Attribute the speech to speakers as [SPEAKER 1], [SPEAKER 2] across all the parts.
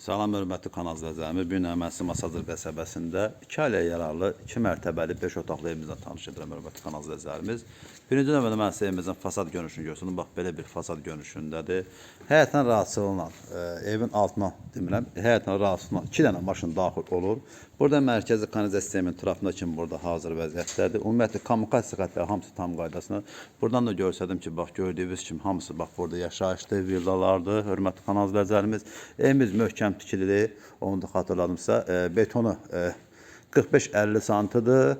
[SPEAKER 1] Salam hörmətli kanal izləyicilərimiz, bu gün Əməsi Masazır qəsəbəsində 2 ailəyə yararlı 2 mərtəbəli 5 otaqlı evimizlə tanış edirəm hörmətli kanal izləyicilərimiz. Birinci növbədə mən sizə evimizin fasad görünüşünü göstərim. Bax belə bir fasad görünüşündədir. Həyətən rahatçılığıyla, e, evin altına demirəm, həyətən rahatçılığıyla 2 dənə maşın daxil olur. Burada mərkəzi kanalizasiya sistemin trafına kimi burada hazır vəziyyətdədir. Ümumiyyətlə kommunikasiya xəttləri hamısı tam qaydasında. Buradan da göstərdim ki, bax gördüyünüz kimi hamısı bax burada yaşayışlı villalardır. Hörmətli kanal izləyicilərimiz, evimiz möhkəm tikilidir. Onu da xatırladımsa, e, betonu e, 45-50 santıdır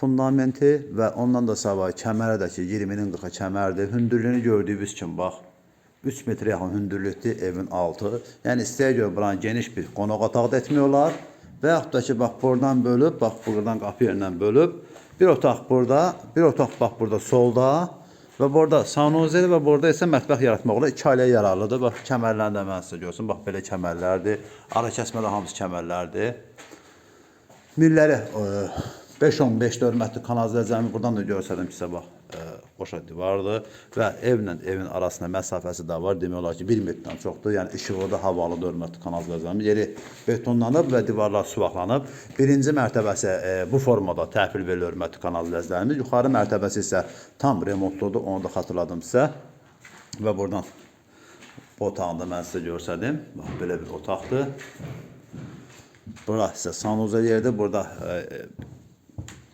[SPEAKER 1] fundamenti və ondan da savay kəmərədəki 20-nin 40-a kəmərdir. Hündürlüyünü gördüyünüz kimi bax 3 metrə yaxın hündürlükdür evin altı. Yəni istəyə görə buranı geniş bir qonaq otağı da etmək olar. Və yaxud da ki, bax buradan bölüb, bax buradan qapı yerindən bölüb, bir otaq burada, bir otaq bax burada solda və burada sanuzeli və burada isə mətbəx yaratmaq olar. İki ailəyə yararlıdır. Bax kəmərlərini də mən sizə görsün. Bax belə kəmərlərdir. Ara kəsmədə hamısı kəmərlərdir. Milləri e, 5-15 hörmətli kanalizasiyanı buradan da göstərdim ki, bax e, qoşa divardır və evlə evin arasında məsafəsi də var. Demək olar ki, 1 metrdən çoxdur. Yəni işığı da havalıdır hörmətli kanalizasiyanın. Yeri betonlanıb və divarlar suvaqlanıb. Birinci mərtəbəsi e, bu formada təhvil verilir hörmətli kanalizasiyalarımız. Yuxarı mərtəbəsi isə tam remontludur. Onu da xatırladım sizə. Və buradan bu otağını da mən sizə göstərdim. Bax belə bir otaqdır. Bura isə sanuzel yerdir. Burada e,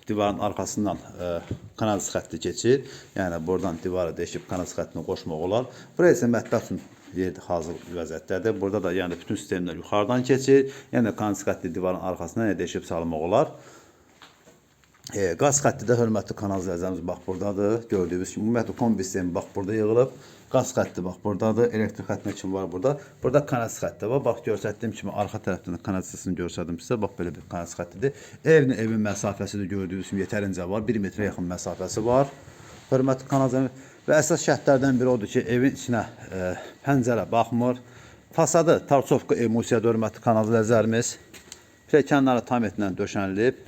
[SPEAKER 1] divarın arkasından e, kanal xətti keçir. Yəni buradan divara deşib kanal xəttini qoşmaq olar. Bura isə mətbəx üçün yer hazır vəziyyətdədir. Burada da yəni bütün sistemlər yuxarıdan keçir. Yəni kanal xətti divarın arxasına deşib salmaq olar. E, qaz xətti də hörmətli kanal izləyicilərimiz bax burdadır. Gördüyünüz kimi ümumiyyətlə kombi sistemi bax burada yığılıb. Qaz xətti bax burdadır. Elektrik xəttinə kimi var burada. Burada kanalizasiya xətti var. Bax göstərdiyim kimi arxa tərəfdən də kanalizasiyasını göstərdim sizə. Bax belə bir kanalizasiya xəttidir. Evin evin məsafəsi də gördüyünüz kimi yetərincə var. 1 metrə yaxın məsafəsi var. Hörmətli kanal izləyicilərimiz və əsas şərtlərdən biri odur ki, evin içinə e, pəncərə baxmır. Fasadı Tarçovka emulsiya hörmətli kanal izləyicilərimiz. Pilləkənləri tam etlə döşənilib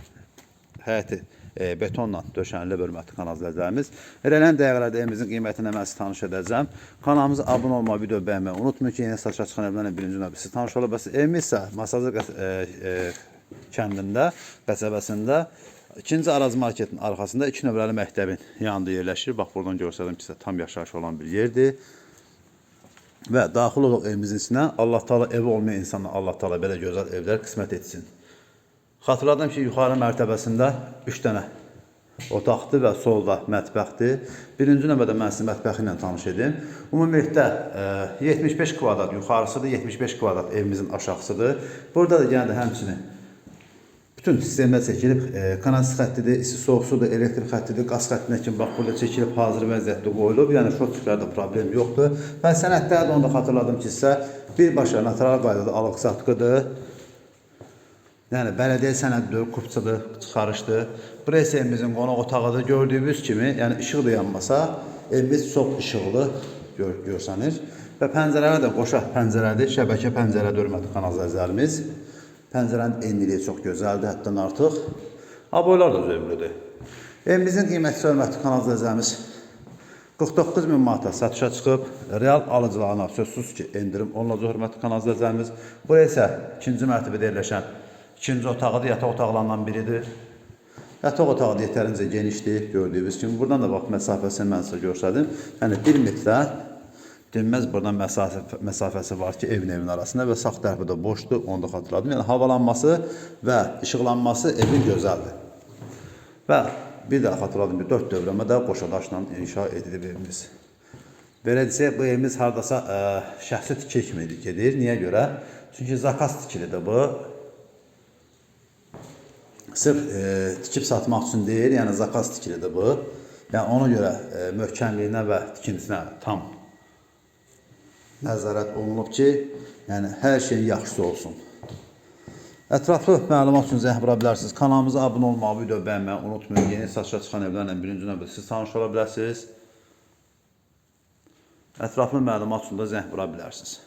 [SPEAKER 1] həyəti e, betonla döşənilib hörmətli kanal izləyicilərimiz. Verələn dəqiqələrdə evimizin qiymətinə mən sizi tanış edəcəm. Kanalımıza abunə olmağı, video bəyənməyi unutmayın ki, yeni satışa çıxan evlərlə birinci növbədə siz tanış ola bilirsiniz. Evimiz isə Masazır qəs- e, e, kəndində, qəsəbəsində ikinci Araz marketin arxasında 2 nömrəli məktəbin yanında yerləşir. Bax buradan göstərdim ki, sizə tam yaşayış olan bir yerdir. Və daxil oluq evimizin içinə. Allah Taala evi olmayan insana Allah Taala belə gözəl evlər qismət etsin. Xatırladım ki, yuxarı mərtəbəsində 3 dənə otaqdır və solda mətbəxdir. Birinci növbədə mən sizi mətbəxi ilə tanış edim. Ümumilikdə e, 75 kvadrat yuxarısıdır, 75 kvadrat evimizin aşağısıdır. Burada da yəni də həmçinin bütün sistemlər çəkilib, e, kanalizasiya xəttidir, isti soyuq sudur, elektrik xəttidir, qaz xəttinə kimi bax burada çəkilib hazır vəziyyətdə qoyulub. Yəni şotçularda problem yoxdur. Və sənədlərdə onu da xatırladım ki, sizə birbaşa natural qaydada alıq-satqıdır. Yəni bələdiyyə sənədidir, kupçadır, çıxarışdır. Bura isə evimizin qonaq otağıdır. Gördüyünüz kimi, yəni işıq da yanmasa, evimiz çox işıqlı gör görsənir. Və pəncərələr də qoşa pəncərədir, şəbəkə pəncərə hörmətli kanalizasiyalarımız. Pəncərənin enliliyi çox gözəldir, həddən artıq. Aboylar da zövqlüdür. Evimizin qiyməti hörmətli kanalizasiyalarımız 49 min manata satışa çıxıb, real alıcılarına sözsüz ki, endirim olunacaq hörmətli kanalizasiyalarımız. Bura isə ikinci mərtəbədə yerləşən ikinci otağıdır, yataq otaqlarından biridir. Yataq otağı da yetərincə genişdir, gördüyünüz kimi. Buradan da bax məsafəsini mən sizə göstərdim. Yəni 1 metrə dinməz buradan məsafə, məsafəsi var ki, evin evin arasında və sağ tərəfi də boşdur, onu da xatırladım. Yəni havalanması və işıqlanması evin gözəldir. Və bir də xatırladım ki, 4 dövrəmə də qoşa daşla inşa edilib evimiz. Belə desək, bu evimiz hardasa ə, şəxsi tikili kimi gedir. Niyə görə? Çünki zakaz tikilidir bu. Sırf e, tikib satmaq üçün deyil, yəni zakaz tikilidir bu. Yəni ona görə e, möhkəmliyinə və tikintisinə tam nəzarət olunub ki, yəni hər şey yaxşısı olsun. Ətraflı məlumat üçün zəng vura bilərsiniz. Kanalımıza abunə olmağı, video bəyənməyi unutmayın. Yeni satışa çıxan evlərlə birinci növbədə siz tanış ola bilərsiniz. Ətraflı məlumat üçün də zəng vura bilərsiniz.